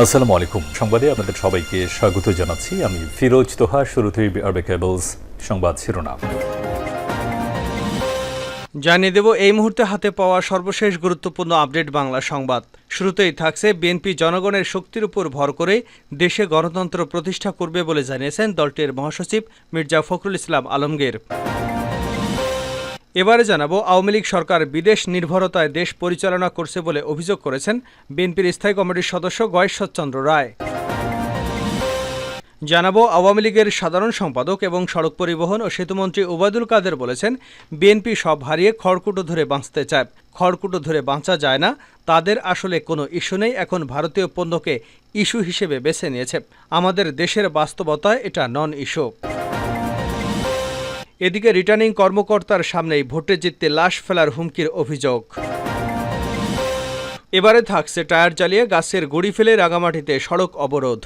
আসসালামু আলাইকুম। সংবাদে আপনাদের সবাইকে স্বাগত জানাচ্ছি। আমি ফিরোজ তোহা, শুরুতেই আরবে কেবলস সংবাদ শিরোনাম। জানিয়ে দেব, এই মুহূর্তে হাতে পাওয়া সর্বশেষ গুরুত্বপূর্ণ আপডেট বাংলা সংবাদ। শুরুতেই থাকছে বিএনপি জনগণের শক্তির উপর ভর করে দেশে গণতন্ত্র প্রতিষ্ঠা করবে বলে জানিয়েছেন দলটির মহাসচিব মির্জা ফখরুল ইসলাম আলমগীর। এবারে জানাব, আওয়ামী লীগ সরকার বিদেশ নির্ভরতায় দেশ পরিচালনা করছে বলে অভিযোগ করেছেন বিএনপির স্থায়ী কমিটির সদস্য গয়েশ্বরচন্দ্র রায়। জানাব, আওয়ামী লীগের সাধারণ সম্পাদক এবং সড়ক পরিবহন ও সেতুমন্ত্রী ওবায়দুল কাদের বলেছেন, বিএনপি সব হারিয়ে খড়কুটো ধরে বাঁচতে চায়। খড়কুটো ধরে বাঁচা যায় না, তাদের আসলে কোনো ইস্যু নেই, এখন ভারতীয় পণ্যকে ইস্যু হিসেবে বেছে নিয়েছে। আমাদের দেশের বাস্তবতায় এটা নন ইস্যু এদিকে রিটার্নিং কর্মকর্তার সামনেই ভোটে জিততে লাশ ফেলার হুমকির অভিযোগ। এবারে থাকছে টায়ার চালিয়ে গাছের গুড়ি ফেলে রাঙামাটিতে সড়ক অবরোধ।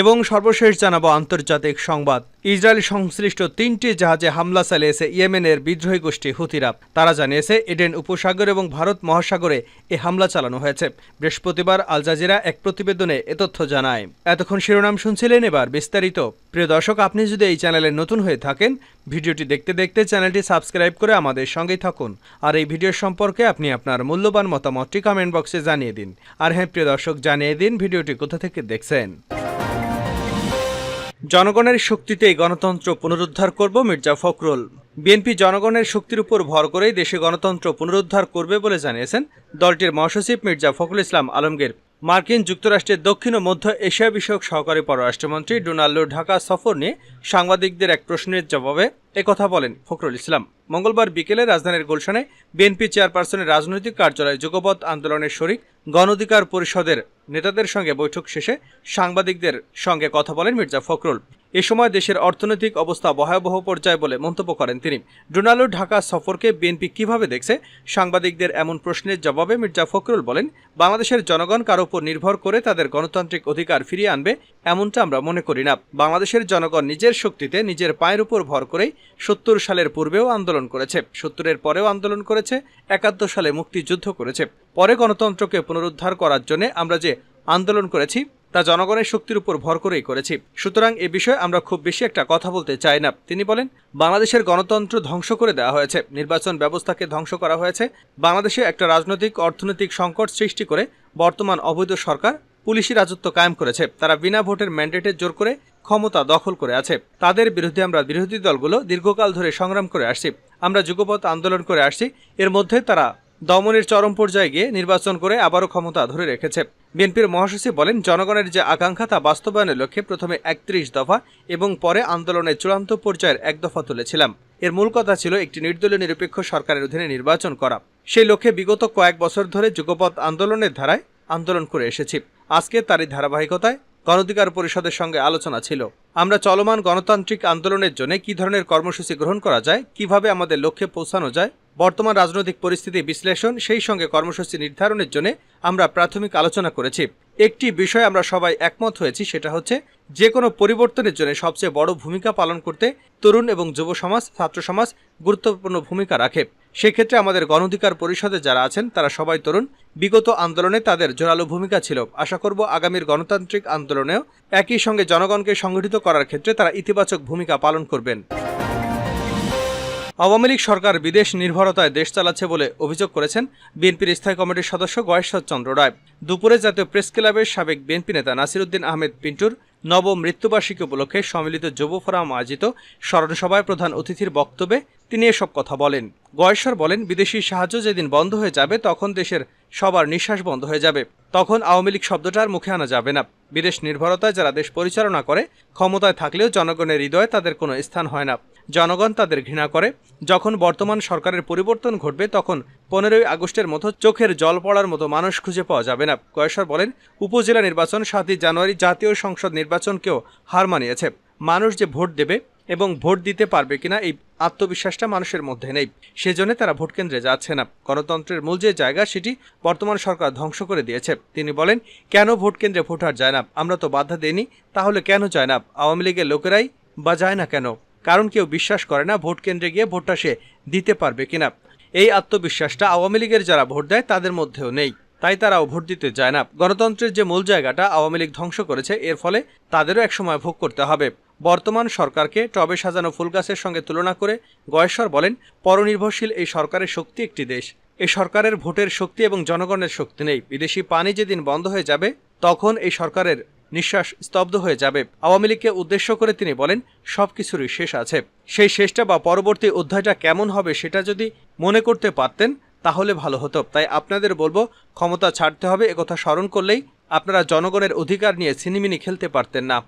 এবং সর্বশেষ জানাব আন্তর্জাতিক সংবাদ। ইসরায়েল সংশ্লিষ্ট তিনটি জাহাজে হামলা চালিয়েছে ইয়েমেনের বিদ্রোহী গোষ্ঠী হুতিরা। তারা জানিয়েছে, এডেন উপসাগর এবং ভারত মহাসাগরে এ হামলা চালানো হয়েছে। বৃহস্পতিবার আল জাজিরা এক প্রতিবেদনে এ তথ্য জানায়। এতক্ষণ শিরোনাম শুনছিলেন এবার বিস্তারিত। প্রিয় দর্শক, আপনি যদি এই চ্যানেলে নতুন হয়ে থাকেন, ভিডিওটি দেখতে দেখতে চ্যানেলটি সাবস্ক্রাইব করে আমাদের সঙ্গেই থাকুন। আর এই ভিডিও সম্পর্কে আপনি আপনার মূল্যবান মতামতটি কমেন্ট বক্সে জানিয়ে দিন। আর হ্যাঁ প্রিয় দর্শক, জানিয়ে দিন ভিডিওটি কোথা থেকে দেখছেন। জনগণের শক্তিতেই গণতন্ত্র পুনরুদ্ধার করব মির্জা ফখরুল। বিএনপি জনগণের শক্তির উপর ভর করেই দেশে গণতন্ত্র পুনরুদ্ধার করবে বলে জানিয়েছেন দলটির মহাসচিব মির্জা ফখরুল ইসলাম আলমগীর। মার্কিন যুক্তরাষ্ট্রের দক্ষিণ ও মধ্য এশিয়া বিষয়ক সহকারী পররাষ্ট্রমন্ত্রী ডোনাল্ডো ঢাকা সফর নিয়ে সাংবাদিকদের এক প্রশ্নের জবাবে একথা বলেন ফখরুল ইসলাম। মঙ্গলবার বিকেলে রাজধানীর গুলশানে বিএনপি চেয়ারপারসনের রাজনৈতিক কার্যালয়ে যুগপথ আন্দোলনের শরিক গণ অধিকার পরিষদের নেতাদের সঙ্গে বৈঠক শেষে সাংবাদিকদের সঙ্গে কথা বলেন মির্জা ফখরুল। এ সময় দেশের অর্থনৈতিক অবস্থা ভয়াবহ পর্যায়ে বলে মন্তব্য করেন তিনি। ডোনাল্ডো ঢাকা সফরকে বিএনপি কীভাবে দেখছে? সাংবাদিকদের এমন প্রশ্নের জবাবে মির্জা ফখরুল বলেন, বাংলাদেশের জনগণ কারও উপর নির্ভর করে তাদের গণতান্ত্রিক অধিকার ফিরিয়ে আনবে, এমনটা আমরা মনে করি না। বাংলাদেশের জনগণ নিজের শক্তিতে নিজের পায়ের উপর ভর করেই সত্তর সালের পূর্বেও আন্দোলন করেছে। সত্তরের পরেও আন্দোলন করেছে, একাত্তর সালে মুক্তিযুদ্ধ করেছে। পরে গণতন্ত্রকে পুনরুদ্ধার করার জন্য আমরা যে আন্দোলন করেছি তা জনগণের শক্তির উপর ভর করেই করেছি। সুতরাং এ বিষয়ে আমরা খুব বেশি একটা কথা বলতে চাই না। তিনি বলেন, বাংলাদেশের গণতন্ত্র ধ্বংস করে দেওয়া হয়েছে। নির্বাচন ব্যবস্থাকে ধ্বংস করা হয়েছে। বাংলাদেশে একটা রাজনৈতিক, অর্থনৈতিক সংকট সৃষ্টি করে বর্তমান অবৈধ সরকার পুলিশি রাজত্ব কায়েম করেছে। তারা বিনা ভোটের ম্যান্ডেটের জোর করে ক্ষমতা দখল করে আছে। তাদের বিরুদ্ধে আমরা বিরোধী দলগুলো দীর্ঘকাল ধরে সংগ্রাম করে আসছি। আমরা যুগপথ আন্দোলন করে আসছি। এর মধ্যে তারা দমনের চরম পর্যায়ে গিয়ে নির্বাচন করে আবারও ক্ষমতা ধরে রেখেছে। বিএনপির মহাসচিব বলেন, জনগণের যে আকাঙ্ক্ষা তা বাস্তবায়নের লক্ষ্যে প্রথমে একত্রিশ দফা এবং পরে আন্দোলনের চূড়ান্ত পর্যায়ের এক দফা তুলেছিলাম। এর মূল কথা ছিল একটি নির্দলীয় নিরপেক্ষ সরকারের অধীনে নির্বাচন করা। সেই লক্ষ্যে বিগত কয়েক বছর ধরে যুগপথ আন্দোলনের ধারায় আন্দোলন করে এসেছি। আজকে তারই ধারাবাহিকতায় গণধিকার পরিষদের সঙ্গে আলোচনা ছিল। আমরা চলমান গণতান্ত্রিক আন্দোলনের জন্য কি ধরনের কর্মসূচি গ্রহণ করা যায়, কীভাবে আমাদের লক্ষ্যে পৌঁছানো যায়, বর্তমান রাজনৈতিক পরিস্থিতি বিশ্লেষণ, সেই সঙ্গে কর্মসূচি নির্ধারণের জন্য আমরা প্রাথমিক আলোচনা করেছি। একটি বিষয় আমরা সবাই একমত হয়েছি, সেটা হচ্ছে যে কোনো পরিবর্তনের জন্য সবচেয়ে বড় ভূমিকা পালন করতে তরুণ এবং যুব সমাজ, ছাত্র সমাজ গুরুত্বপূর্ণ ভূমিকা রাখে। সেক্ষেত্রে আমাদের গণধিকার পরিষদে যারা আছেন, তারা সবাই তরুণ। বিগত আন্দোলনে তাদের জোরালো ভূমিকা ছিল। আশা করব আগামীর গণতান্ত্রিক আন্দোলনেও একই সঙ্গে জনগণকে সংগঠিত করার ক্ষেত্রে তারা ইতিবাচক ভূমিকা পালন করবেন। আওয়ামী লীগ সরকার বিদেশ নির্ভরতায় দেশ চালাচ্ছে বলে অভিযোগ করেছেন বিএনপির স্থায়ী কমিটির সদস্য গয়েশ্বর চন্দ্র রায়। দুপুরে জাতীয় প্রেস ক্লাবের সাবেক বিএনপি নেতা নাসিরুদ্দিন আহমেদ পিন্টুর নব মৃত্যুবার্ষিকী উপলক্ষে সম্মিলিত যুব ফোরাম আয়োজিত স্মরণসভায় প্রধান অতিথির বক্তব্যে তিনি এসব কথা বলেন। গয়েশ্বর বলেন, বিদেশি সাহায্য যেদিন বন্ধ হয়ে যাবে, তখন দেশের সবার নিঃশ্বাস বন্ধ হয়ে যাবে। তখন আওয়ামী লীগ শব্দটার মুখে আনা যাবে না। বিদেশ নির্ভরতায় যারা দেশ পরিচালনা করে, ক্ষমতায় থাকলেও জনগণের হৃদয়ে তাদের কোনো স্থান হয় না। জনগণ তাদের ঘৃণা করে। যখন বর্তমান সরকারের পরিবর্তন ঘটবে, তখন পনেরোই আগস্টের মতো চোখের জল পড়ার মতো মানুষ খুঁজে পাওয়া যাবে না। কয়েশ্বর বলেন, উপজেলা নির্বাচন সাতই জানুয়ারি জাতীয় সংসদ নির্বাচনকেও হার মানিয়েছে। মানুষ যে ভোট দেবে এবং ভোট দিতে পারবে কিনা এই আত্মবিশ্বাসটা মানুষের মধ্যে নেই। সেজন্য তারা ভোট কেন্দ্রে যাচ্ছে না। গণতন্ত্রের মূল যে জায়গা, সেটি বর্তমান সরকার ধ্বংস করে দিয়েছে। তিনি বলেন, কেন ভোট কেন্দ্রে ভোটার যায় না? আমরা তো বাধা দেইনি, তাহলে কেন যায় না? আওয়ামী লীগের লোকেরাই বা যায় না কেন? কারণ কেউ বিশ্বাস করে না ভোট কেন্দ্রে গিয়ে ভোটটা সে দিতে পারবে কিনা। এই আত্মবিশ্বাসটা আওয়ামী লীগের যারা ভোট দেয়, তাদের মধ্যেও নেই। তাই তারাও ভোট দিতে যায় না। গণতন্ত্রের যে মূল জায়গাটা আওয়ামী লীগ ধ্বংস করেছে, এর ফলে তাদেরও একসময় ভোগ করতে হবে। বর্তমান সরকারকে টবে সাজানো ফুলগাছের সঙ্গে তুলনা করে গয়েশ্বর বলেন, পরনির্ভরশীল এই সরকারের শক্তি একটি দেশ। এই সরকারের ভোটের শক্তি এবং জনগণের শক্তি নেই। বিদেশি পানি যেদিন বন্ধ হয়ে যাবে, তখন এই সরকারের নিঃশ্বাস স্তব্ধ হয়ে যাবে। আওয়ামী লীগকে উদ্দেশ্য করে তিনি বলেন সব কিছুরই শেষ আছে। সেই শেষটা বা পরবর্তী অধ্যায়টা কেমন হবে সেটা যদি মনে করতে পারতেন, তাহলে ভালো হতো। তাই আপনাদের বলব, ক্ষমতা ছাড়তে হবে, একথা স্মরণ করলেই আপনারা জনগণের অধিকার নিয়ে সিনিমিনি খেলতে পারতেন না।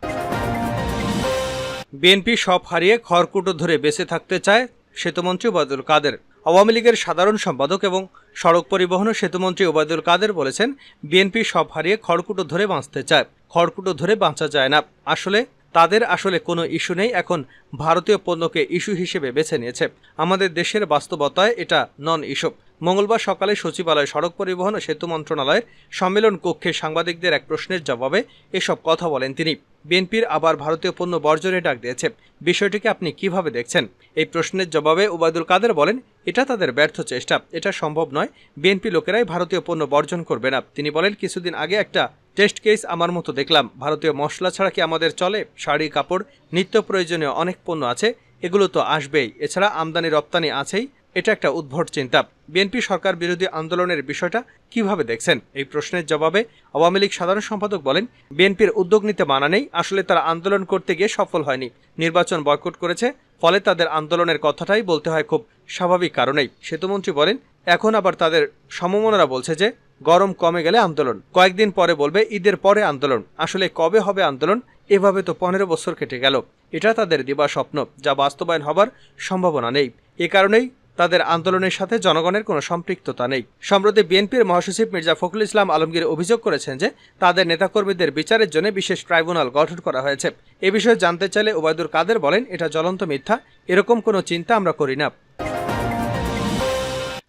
বিএনপি সব হারিয়ে খড়কুটো ধরে বেঁচে থাকতে চায় সেতুমন্ত্রী ওবায়দুল কাদের। আওয়ামী লীগের সাধারণ সম্পাদক এবং সড়ক পরিবহন ও সেতুমন্ত্রী ওবায়দুল কাদের বলেছেন, বিএনপি সব হারিয়ে খড়কুটো ধরে বাঁচতে চায়। খড়কুটো ধরে বাঁচা যায় না। আসলে তাদের আসলে কোনো ইস্যু নেই, এখন ভারতীয় পণ্যকে ইস্যু হিসেবে বেছে নিয়েছে। আমাদের দেশের বাস্তবতায় এটা নন ইস্যু মঙ্গলবার সকালে সচিবালয় সড়ক পরিবহন ও সেতু মন্ত্রণালয়ের সম্মেলন কক্ষে সাংবাদিকদের এক প্রশ্নের জবাবে এসব কথা বলেন তিনি। বিএনপির আবার ভারতীয় পণ্য বর্জনে ডাক দিয়েছে। বিষয়টিকে আপনি কীভাবে দেখছেন? এই প্রশ্নের জবাবে ওবায়দুল কাদের বলেন এটা তাদের ব্যর্থ চেষ্টা। এটা সম্ভব নয়। বিএনপি লোকেরাই ভারতীয় পণ্য বর্জন করবে না। তিনি বলেন, কিছুদিন আগে একটা টেস্ট কেস আমার মতো দেখলাম। ভারতীয় মশলা ছাড়া কি আমাদের চলে? শাড়ি, কাপড়, নিত্য প্রয়োজনীয় অনেক পণ্য আছে। এগুলো তো আসবেই। এছাড়া আমদানি রপ্তানি আছেই। এটা একটা উদ্ভট চিন্তা। বিএনপি সরকার বিরোধী আন্দোলনের বিষয়টা কীভাবে দেখছেন? এই প্রশ্নের জবাবে আওয়ামী লীগ সাধারণ সম্পাদক বলেন বিএনপির উদ্যোগ নিতে মানা নেই। আসলে তারা আন্দোলন করতে গিয়ে সফল হয়নি। নির্বাচন বয়কট করেছে। ফলে তাদের আন্দোলনের কথাটাই বলতে হয় খুব স্বাভাবিক কারণেই। সেতুমন্ত্রী বলেন, এখন আবার তাদের সমমনারা বলছে যে, গরম কমে গেলে আন্দোলন। কয়েকদিন পরে বলবে, ঈদের পরে আন্দোলন। আসলে কবে হবে আন্দোলন? এভাবে তো পনেরো বছর কেটে গেল। এটা তাদের দিবা স্বপ্ন যা বাস্তবায়ন হবার সম্ভাবনা নেই। এ কারণেই তাদের আন্দোলনের সাথে জনগণের কোনো সম্পৃক্ততা নেই। সম্প্রতি বিএনপির মহাসচিব মির্জা ফখরুল ইসলাম আলমগীর অভিযোগ করেছেন যে, তাদের নেতাকর্মীদের বিচারের জন্য বিশেষ ট্রাইব্যুনাল গঠন করা হয়েছে। এ বিষয়ে জানতে চাইলে ওবায়দুল কাদের বলেন, এটা জ্বলন্ত মিথ্যা। এরকম কোনো চিন্তা আমরা করি না।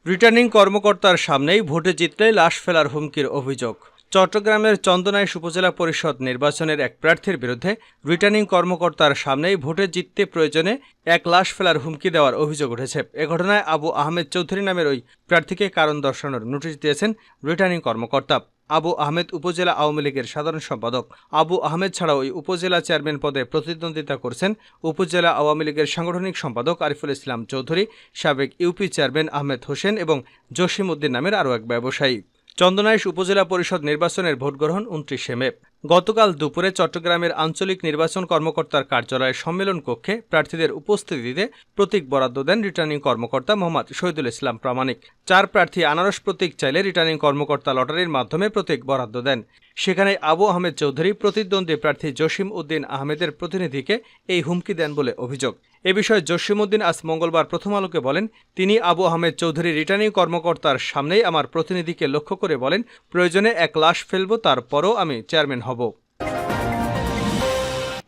রিটার্নিং কর্মকর্তার সামনেই ভোটে জিতলে লাশ ফেলার হুমকির অভিযোগ। চট্টগ্রামের চন্দনাইশ উপজেলা পরিষদ নির্বাচনের এক প্রার্থীর বিরুদ্ধে রিটার্নিং কর্মকর্তার সামনেই ভোটে জিততে প্রয়োজনে এক লাশ ফেলার হুমকি দেওয়ার অভিযোগ উঠেছে। এ ঘটনায় আবু আহমেদ চৌধুরী নামের ওই প্রার্থীকে কারণ দর্শানোর নোটিশ দিয়েছেন রিটার্নিং কর্মকর্তা। আবু আহমেদ উপজেলা আওয়ামী লীগের সাধারণ সম্পাদক। আবু আহমেদ ছাড়াও ওই উপজেলা চেয়ারম্যান পদে প্রতিদ্বন্দ্বিতা করছেন উপজেলা আওয়ামী লীগের সাংগঠনিক সম্পাদক আরিফুল ইসলাম চৌধুরী, সাবেক ইউপি চেয়ারম্যান আহমেদ হোসেন এবং জসিম উদ্দিন নামের আরও এক ব্যবসায়ী। চন্দনাইশ উপজেলা পরিষদ নির্বাচনের ভোটগ্রহণ উনত্রিশে মে। গতকাল দুপুরে চট্টগ্রামের আঞ্চলিক নির্বাচন কর্মকর্তার কার্যালয়ের সম্মেলন কক্ষে প্রার্থীদের উপস্থিতিতে প্রতীক বরাদ্দ দেন রিটার্নিং কর্মকর্তা মোহাম্মদ শহীদুল ইসলাম প্রামাণিক। চার প্রার্থী আনারস প্রতীক চাইলে রিটার্নিং কর্মকর্তা লটারির মাধ্যমে প্রতীক বরাদ্দ দেন। সেখানে আবু আহমেদ চৌধুরী প্রতিদ্বন্দ্বী প্রার্থী জসিম উদ্দিন আহমেদের প্রতিনিধিকে এই হুমকি দেন বলে অভিযোগ। এ বিষয়ে জসিম উদ্দিন আজ মঙ্গলবার প্রথম আলোকে বলেন, তিনি আবু আহমেদ চৌধুরী রিটার্নিং কর্মকর্তার সামনেই আমার প্রতিনিধিকে লক্ষ্য করে বলেন, প্রয়োজনে এক লাশ ফেলব, তারপরও আমি চেয়ারম্যান হব।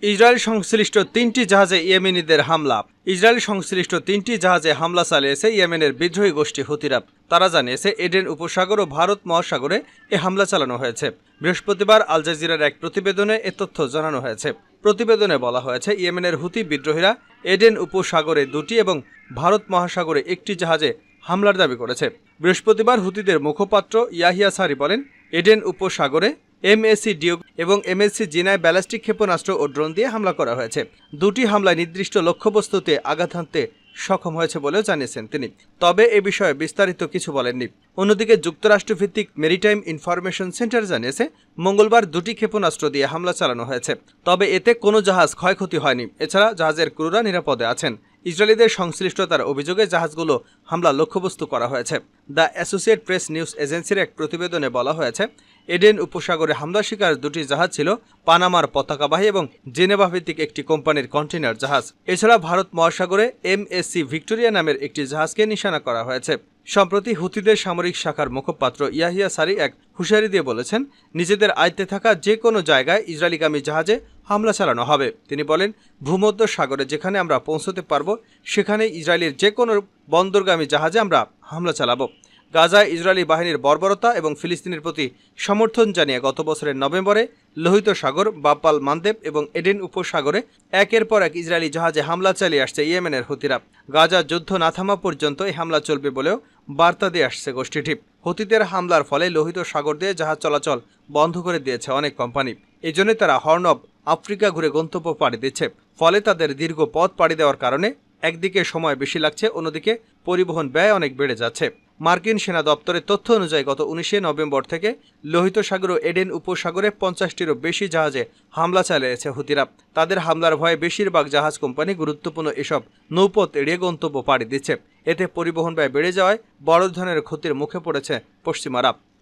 ইসরায়েল সংশ্লিষ্ট তিনটি জাহাজে ইয়েমেনিদের হামলা। ইসরায়েল সংশ্লিষ্ট তিনটি জাহাজে হামলা চালিয়েছে ইয়েমেনের বিদ্রোহী গোষ্ঠী হুতিরা তারা জানিয়েছে, এডেন উপসাগর ও ভারত মহাসাগরে এ হামলা চালানো হয়েছে। বৃহস্পতিবার আল জাজিরার এক প্রতিবেদনে এ তথ্য জানানো হয়েছে। প্রতিবেদনে বলা হয়েছে, ইয়েমেনের হুতি বিদ্রোহীরা এডেন উপসাগরে দুটি এবং ভারত মহাসাগরে একটি জাহাজে হামলার দাবি করেছে। বৃহস্পতিবার হুতিদের মুখপাত্র ইয়াহিয়া সারি বলেন, এডেন উপসাগরে এমএসসি ডিউক এবং এমএসসি জিনায় ব্যালিস্টিক ক্ষেপণাস্ত্র ও ড্রোন দিয়ে হামলা করা হয়েছে। দুটি হামলায় নির্দিষ্ট লক্ষ্যবস্তুতে আঘাত হানতে সক্ষম হয়েছে বলেও জানিয়েছেন তিনি। তবে এ বিষয়ে বিস্তারিত কিছু বলেননি। অন্যদিকে যুক্তরাষ্ট্রভিত্তিক মেরিটাইম ইনফরমেশন সেন্টার জানিয়েছে, মঙ্গলবার দুটি ক্ষেপণাস্ত্র দিয়ে হামলা চালানো হয়েছে। তবে এতে কোনো জাহাজ ক্ষয়ক্ষতি হয়নি। এছাড়া জাহাজের ক্রুরা নিরাপদে আছেন। ইসরায়েলিদের সংশ্লিষ্টতার অভিযোগে জাহাজগুলো হামলা লক্ষ্যবস্তু করা হয়েছে। দ্য অ্যাসোসিয়েট প্রেস নিউজ এজেন্সির এক প্রতিবেদনে বলা হয়েছে এডেন উপসাগরে হামলা শিকার দুটি জাহাজ ছিল পানামার পতাকাবাহী এবং জেনেভা ভিত্তিক একটি কোম্পানির কন্টেনার জাহাজ। এছাড়া ভারত মহাসাগরে এমএসসি ভিক্টোরিয়া নামের একটি জাহাজকে নিশানা করা হয়েছে। সম্প্রতি হুতিদের সামরিক শাখার মুখপাত্র ইয়াহিয়া সারি এক হুঁশিয়ারি দিয়ে বলেছেন, নিজেদের আয়ত্তে থাকা যে কোনো জায়গায় ইসরায়েলিগামী জাহাজে হামলা চালানো হবে। তিনি বলেন ভূমধ্য সাগরে যেখানে আমরা পৌঁছতে পারব সেখানে ইসরায়েলের যে কোনো বন্দরগামী জাহাজে আমরা হামলা চালাবো। গাজায় ইসরায়েলি বাহিনীর বর্বরতা এবং ফিলিস্তিনের প্রতি সমর্থন জানিয়ে গত বছরের নভেম্বরে লোহিত সাগর, বাপ্পাল মানদেব এবং এডেন উপসাগরে একের পর এক ইসরায়েলি জাহাজে হামলা চালিয়ে আসছে ইয়েমেনের হুতিরা। গাজা যুদ্ধ না থামা পর্যন্ত এই হামলা চলবে বলেও বার্তা দিয়ে আসছে গোষ্ঠীটি। হুতিদের হামলার ফলে লোহিত সাগর দিয়ে জাহাজ চলাচল বন্ধ করে দিয়েছে অনেক কোম্পানি। এই জন্য তারা হর্ন আফ্রিকা ঘুরে গন্তব্য পাড়ি দিচ্ছে। ফলে তাদের দীর্ঘ পথ পাড়ি দেওয়ার কারণে একদিকে সময় বেশি লাগছে, অন্যদিকে পরিবহন ব্যয় অনেক বেড়ে যাচ্ছে। মার্কিন সেনা দপ্তরের তথ্য অনুযায়ী গত উনিশে নভেম্বর থেকে লোহিত সাগর ও এডেন উপসাগরে পঞ্চাশটিরও বেশি জাহাজে হামলা চালিয়েছে হুতিরা। তাদের হামলার ভয়ে বেশিরভাগ জাহাজ কোম্পানি গুরুত্বপূর্ণ এসব নৌপথ এড়িয়ে গন্তব্য পাড়ি দিচ্ছে। এতে পরিবহন ব্যয় বেড়ে যাওয়ায় বড় ধরনের ক্ষতির মুখে পড়েছে পশ্চিমারা।